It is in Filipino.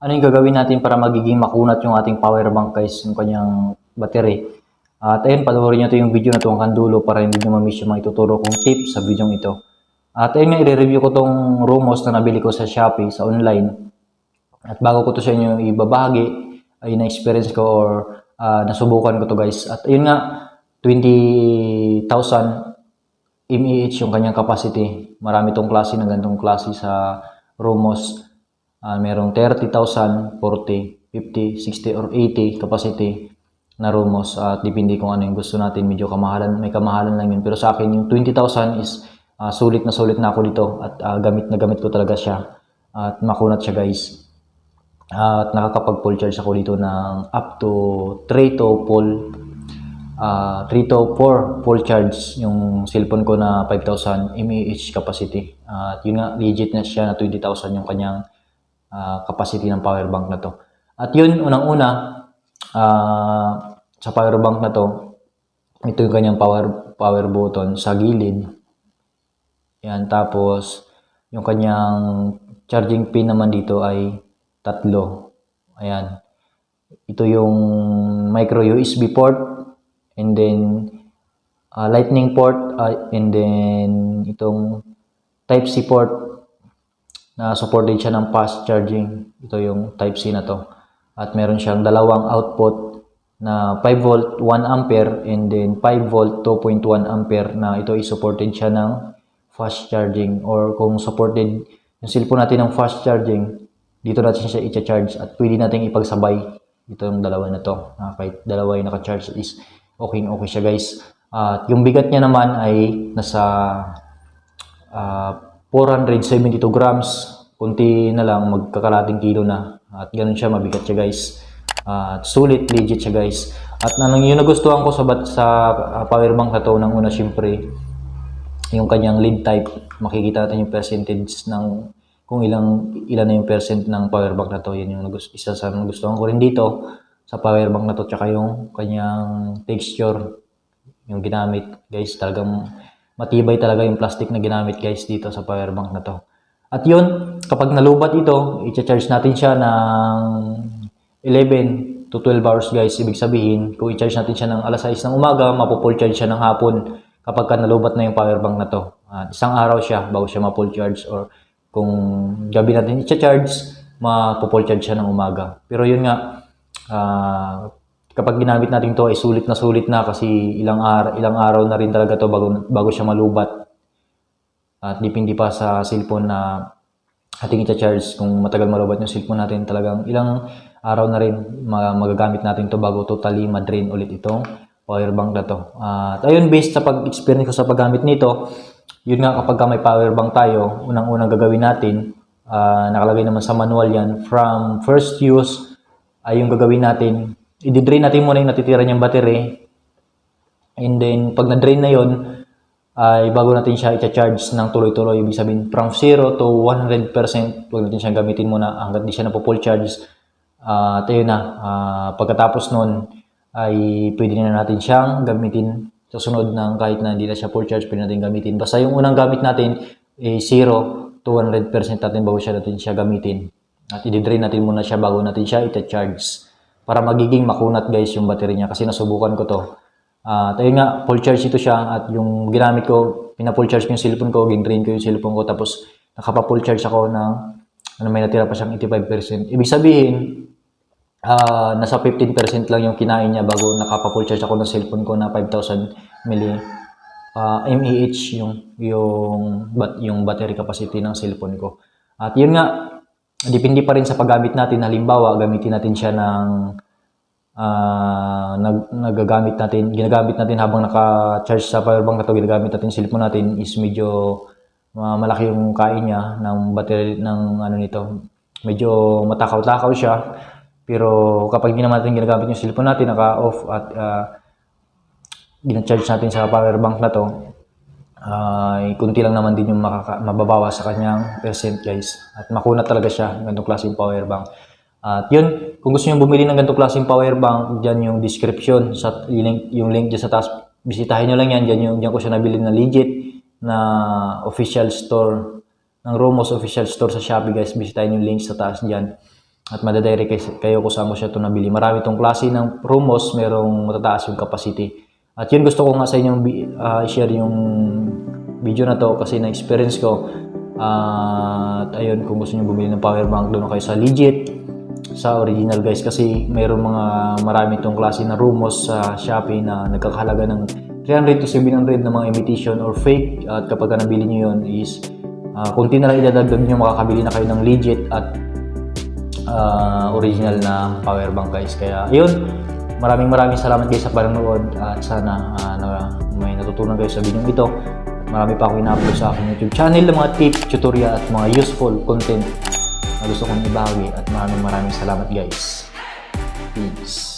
ano yung gagawin natin para magiging makunat yung ating power bank guys, yung kanyang battery. At ayun, panoorin nyo ito yung video na ito hanggang dulo para hindi nyo ma-miss yung mga ituturo kong tips sa video ito. At ayun nga, i-review ko tong Rumos na nabili ko sa Shopee, sa online. At bago ko to sa inyo ibabahagi, ay na-experience ko or ah, nasubukan ko to guys. At ayun nga, 20,000 mAh yung kanyang capacity. Marami tong klase na ganitong klase sa Rumos. Ah, merong 30,000, 40, 50, 60, or 80 capacity na Rumos. At depende kung ano yung gusto natin. Medyo kamahalan, may kamahalan lang yun. Pero sa akin, yung 20,000 is ah, sulit na sulit na ako dito. At ah, gamit na gamit ko talaga siya. At makunat siya guys. At nakakapag full charge ako dito ng up to 3 to full ah 3 to 4 full charge yung cellphone ko na 5,000 mAh capacity. At yun nga, legit na siya na 20,000 yung kanyang ah, capacity ng power bank na to. At yun, unang-una, ah, sa power bank na to, ito yung kanyang power power button sa gilid. Yan, tapos yung kanyang charging pin naman dito ay tatlo. Ayan. Ito yung micro USB port and then uh, lightning port uh, and then itong type C port na supported siya ng fast charging. Ito yung type C na to. At meron siyang dalawang output na 5 volt 1 ampere and then 5 volt 2.1 ampere na ito supported siya ng fast charging or kung supported yung cellphone natin ng fast charging dito natin siya i-charge at pwede natin ipagsabay ito yung dalawa na to Ah, kahit dalawa yung naka-charge is okay okay siya guys at yung bigat niya naman ay nasa ah, 472 grams kunti na lang magkakalating kilo na at ganun siya mabigat siya guys at sulit legit siya guys at anong yung nagustuhan ko sa bat sa ah, power bank na to nang una syempre yung kanyang lead type, makikita natin yung percentage ng kung ilang ilan na yung percent ng power bank na to. Yan yung isa sa nagustuhan ko rin dito sa power bank na to. Tsaka yung kanyang texture, yung ginamit. Guys, talagang matibay talaga yung plastic na ginamit guys dito sa power bank na to. At yun, kapag nalubat ito, i-charge natin siya ng 11 to 12 hours guys. Ibig sabihin, kung i-charge natin siya ng alas 6 ng umaga, mapo-full charge siya ng hapon kapag ka nalubat na yung power bank na to. At isang araw siya bago siya ma-full charge or kung gabi natin i-charge, ma-full charge siya ng umaga. Pero yun nga, ah, kapag ginamit natin to ay sulit na sulit na kasi ilang araw, ilang araw na rin talaga to bago, bago siya malubat. At depende pa sa cellphone na ating i-charge kung matagal malubat yung cellphone natin talagang ilang araw na rin ma- magagamit natin to bago totally ma-drain ulit itong power bank na to. At ayun, based sa pag-experience ko sa paggamit nito, yun nga kapag ka may power bank tayo, unang-unang gagawin natin, ah, nakalagay naman sa manual yan, from first use, ay yung gagawin natin, i-drain natin muna yung natitira niyang battery, and then pag na-drain na yun, ay bago natin siya i-charge ng tuloy-tuloy, ibig sabihin from 0 to 100%, huwag natin siya gamitin muna hanggat di siya na full charge. At ayun na, ah, pagkatapos nun, ay pwede na natin siyang gamitin sa sunod ng kahit na hindi na siya full charge, pwede natin gamitin. Basta yung unang gamit natin, eh, 0 to 100% natin bago siya natin siya gamitin. At i-drain natin muna siya bago natin siya i-charge. Para magiging makunat guys yung battery niya kasi nasubukan ko to. At ayun nga, full charge ito siya at yung ginamit ko, pina-full charge ko yung cellphone ko, gin-drain ko yung cellphone ko tapos nakapa-full charge ako ng ano may natira pa siyang 85%. Ibig sabihin, ah nasa 15% lang yung kinain niya bago nakapa-full charge ako ng cellphone ko na 5,000 mili ah, mAh yung yung bat, yung battery capacity ng cellphone ko. At yun nga, depende pa rin sa paggamit natin. Halimbawa, gamitin natin siya ng ah nag, nagagamit natin, ginagamit natin habang naka-charge sa power bank na to, ginagamit natin yung cellphone natin is medyo ah, malaki yung kain niya ng battery ng ano nito. Medyo matakaw-takaw siya. Pero kapag hindi naman natin ginagamit yung cellphone natin, naka-off at uh, gina-charge natin sa power bank na to, ay kunti lang naman din yung makaka- mababawa sa kanyang percent guys. At makunat talaga siya, ganitong klaseng power bank. At yun, kung gusto nyo bumili ng ganitong klaseng power bank, dyan yung description, sa, link, yung link dyan sa taas, bisitahin nyo lang yan, dyan, yung, dyan ko siya nabili na legit na official store ng Romos official store sa Shopee guys. Bisitahin yung link sa taas dyan. at madadirect kayo- kung saan ko siya ito nabili. Marami itong klase ng Rumos, merong matataas yung capacity. At yun gusto ko nga sa inyong bi- ah, share yung video na to kasi na-experience ko. Ah, at ayun, kung gusto niyo bumili ng power bank, doon kayo sa legit, sa original guys. Kasi mayroong mga marami itong klase na rumors sa Shopee na nagkakahalaga ng 300 to 700 na mga imitation or fake. At kapag ka nabili nyo yun is uh, kunti na lang idadagdag nyo makakabili na kayo ng legit at ah, original na power bank guys. Kaya yun maraming maraming salamat guys sa panonood at sana ah, na may natutunan kayo sa video ito marami pa akong ina-upload sa aking YouTube channel ng mga tips, tutorial at mga useful content na gusto kong ibahagi at maraming maraming salamat guys. Peace.